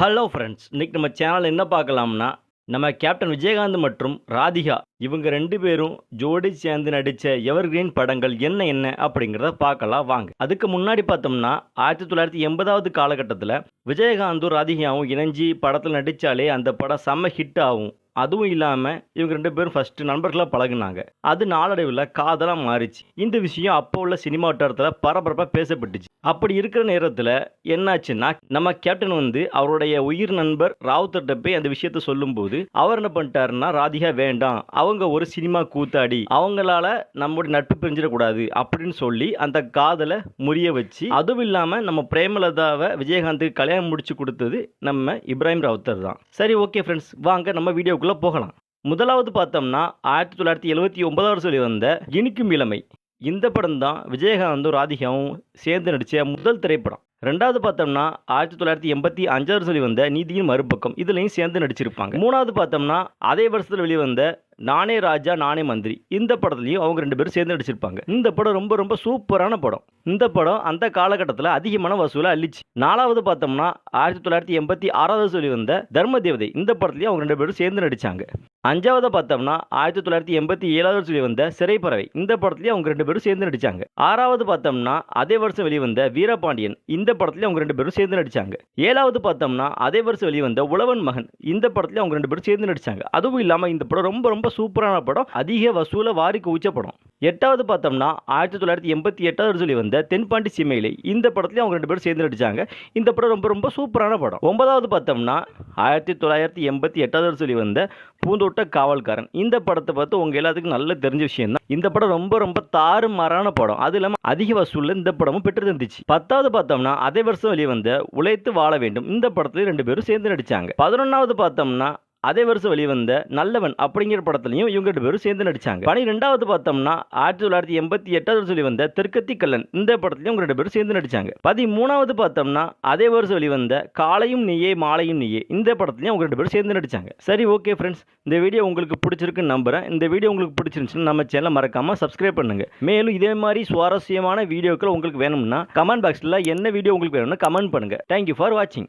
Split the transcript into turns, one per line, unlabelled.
Hello friends இன்னைக்கு நம்ம channel என்ன பார்க்கலாம்னா நம்ம கேப்டன் விஜயகாந்த் மற்றும் ராதிகா இவங்க ரெண்டு பேரும் ஜோடி சேர்ந்து நடித்த எவர்கிரீன் படங்கள் என்ன என்ன அப்படிங்கிறத பார்க்கலாம் வாங்க. அதுக்கு முன்னாடி பார்த்தோம்னா ஆயிரத்தி தொள்ளாயிரத்தி எண்பதாவது காலகட்டத்தில் விஜயகாந்தும் ராதிகாவும் இணைஞ்சி படத்தில் நடித்தாலே அந்த படம் செம்ம ஹிட் ஆகும். அதுவும் இல்லாமல் இவங்க ரெண்டு பேரும் ஃபஸ்ட்டு நண்பர்களாக பழகுனாங்க. அது நாளடைவில் காதலாக மாறிச்சு. இந்த விஷயம் அப்போ உள்ள சினிமா வட்டாரத்தில் பரபரப்பாக பேசப்பட்டுச்சு. அப்படி இருக்கிற நேரத்தில் என்னாச்சுன்னா நம்ம கேப்டன் வந்து அவருடைய உயிர் நண்பர் ராவுத்தர்கிட்ட போய் அந்த விஷயத்த சொல்லும்போது அவர் என்ன பண்ணிட்டாருன்னா ராதிகா வேண்டாம் அவங்க ஒரு சினிமா கூத்தாடி அவங்களால நம்முடைய நட்பு பிரிஞ்சிடக்கூடாது அப்படின்னு சொல்லி அந்த காதலை முறிய வச்சு அதுவும் இல்லாமல் நம்ம பிரேமலதாவை விஜயகாந்துக்கு கல்யாணம் முடிச்சு கொடுத்தது நம்ம இப்ராஹிம் ராவுத்தர் தான். சரி ஓகே ஃப்ரெண்ட்ஸ் வாங்க நம்ம வீடியோ வீடியோக்குள்ளே போகலாம். முதலாவது பார்த்தோம்னா ஆயிரத்தி தொள்ளாயிரத்தி எழுபத்தி ஒன்பதாவது சொல்லி வந்த இனிக்கும் இளமை. இந்த படம் தான் விஜயகாந்தும் ராதிகாவும் சேர்ந்து நடித்த முதல் திரைப்படம். ரெண்டாவது பார்த்தோம்னா ஆயிரத்தி தொள்ளாயிரத்தி எண்பத்தி அஞ்சாவது சொல்லி வந்த நீதியின் மறுபக்கம். இதுலையும் சேர்ந்து நடிச்சிருப்பாங்க. மூணாவது பார்த்தோம்னா அதே வருஷத்தில் வெளிவந்த நானே ராஜா நானே மந்திரி. இந்த படத்துலையும் அவங்க ரெண்டு பேரும் சேர்ந்து நடிச்சிருப்பாங்க. இந்த படம் ரொம்ப ரொம்ப சூப்பரான படம். இந்த படம் அந்த காலகட்டத்தில் அதிகமான வசூலை அள்ளிச்சு. நாலாவது பார்த்தோம்னா ஆயிரத்தி தொள்ளாயிரத்தி எண்பத்தி ஆறாவது சொல்லி வந்த தர்ம தேவதை. இந்த படத்துலேயும் அவங்க ரெண்டு பேரும் சேர்ந்து நடித்தாங்க அஞ்சாவது பார்த்தோம்னா ஆயிரத்தி தொள்ளாயிரத்தி எண்பத்தி ஏழாவது சொல்லி வந்த சிறைப்பறவை. இந்த படத்துலேயும் அவங்க ரெண்டு பேரும் சேர்ந்து நடித்தாங்க ஆறாவது பார்த்தோம்னா அதே வருஷம் வெளிவந்த வீரபாண்டியன். இந்த படத்துலேயும் அவங்க ரெண்டு பேரும் சேர்ந்து நடித்தாங்க ஏழாவது பார்த்தோம்னா அதே வருஷம் வெளிவந்த உழவன் மகன். இந்த படத்துலேயும் அவங்க ரெண்டு பேரும் சேர்ந்து நடித்தாங்க அதுவும் இல்லாமல் இந்த படம் ரொம்ப ரொம்ப சூப்பரான படம். அதிக வசூலை வாரி குவிச்ச படம். எட்டாவது பார்த்தோம்னா ஆயிரத்தி தொள்ளாயிரத்தி எண்பத்தி எட்டாவது சொல்லி வந்த தென்பாண்டி சீமையிலே இந்த படத்துலேயும் அவங்க ரெண்டு பேரும் சேர்ந்து நடித்தாங்க இந்த படம் ரொம்ப ரொம்ப சூப்பரான படம். ஒன்பதாவது பார்த்தோம்னா ஆயிரத்தி தொள்ளாயிரத்தி எண்பத்தி எட்டாவது சொல்லி வந்த பூந்தோட்ட காவல்காரன். இந்த படத்தை பார்த்து உங்கள் எல்லாத்துக்கும் நல்ல தெரிஞ்ச விஷயம் தான். இந்த படம் ரொம்ப ரொம்ப தாறுமாறான படம். அது இல்லாமல் அதிக வசூலில் இந்த படமும் பெற்று தந்துச்சு பத்தாவது பார்த்தோம்னா அதே வருஷம் வெளியே வந்த உழைத்து வாழ வேண்டும். இந்த படத்துலேயும் ரெண்டு பேரும் சேர்ந்து நடிச்சாங்க. பதினொன்றாவது பார்த்தோம்னா அதே வருஷம் வெளிவந்த நல்லவன் அப்படிங்கிற படத்துலையும் இவங்க ரெண்டு பேரும் சேர்ந்து நடிச்சாங்க. பனிரெண்டாவது பார்த்தோம்னா ஆயிரத்தி தொள்ளாயிரத்தி எண்பத்தி எட்டாவது சொல்லி வந்த தெற்கத்தி கல்லன் இந்த படத்துலையும் இவங்க ரெண்டு பேரும் சேர்ந்து நடிச்சாங்க. பதிமூணாவது பார்த்தோம்னா அதே வருஷம் வெளிவந்த காலையும் நீயே மாலையும் நீயே இந்த படத்துலையும் அவங்க ரெண்டு பேரும் சேர்ந்து நடிச்சாங்க. சரி ஓகே ஃப்ரெண்ட்ஸ் இந்த வீடியோ உங்களுக்கு பிடிச்சிருக்குன்னு நம்புறேன். இந்த வீடியோ உங்களுக்கு பிடிச்சிருந்துச்சுன்னா நம்ம சேனலை மறக்காம சப்ஸ்கிரைப் பண்ணுங்க. மேலும் இதே மாதிரி சுவாரஸ்யமான வீடியோக்கள் உங்களுக்கு வேணும்னா கமெண்ட் பாக்ஸில் என்ன வீடியோ உங்களுக்கு வேணும்னா கமெண்ட் பண்ணுங்க. தேங்க்யூ ஃபார் வாட்சிங்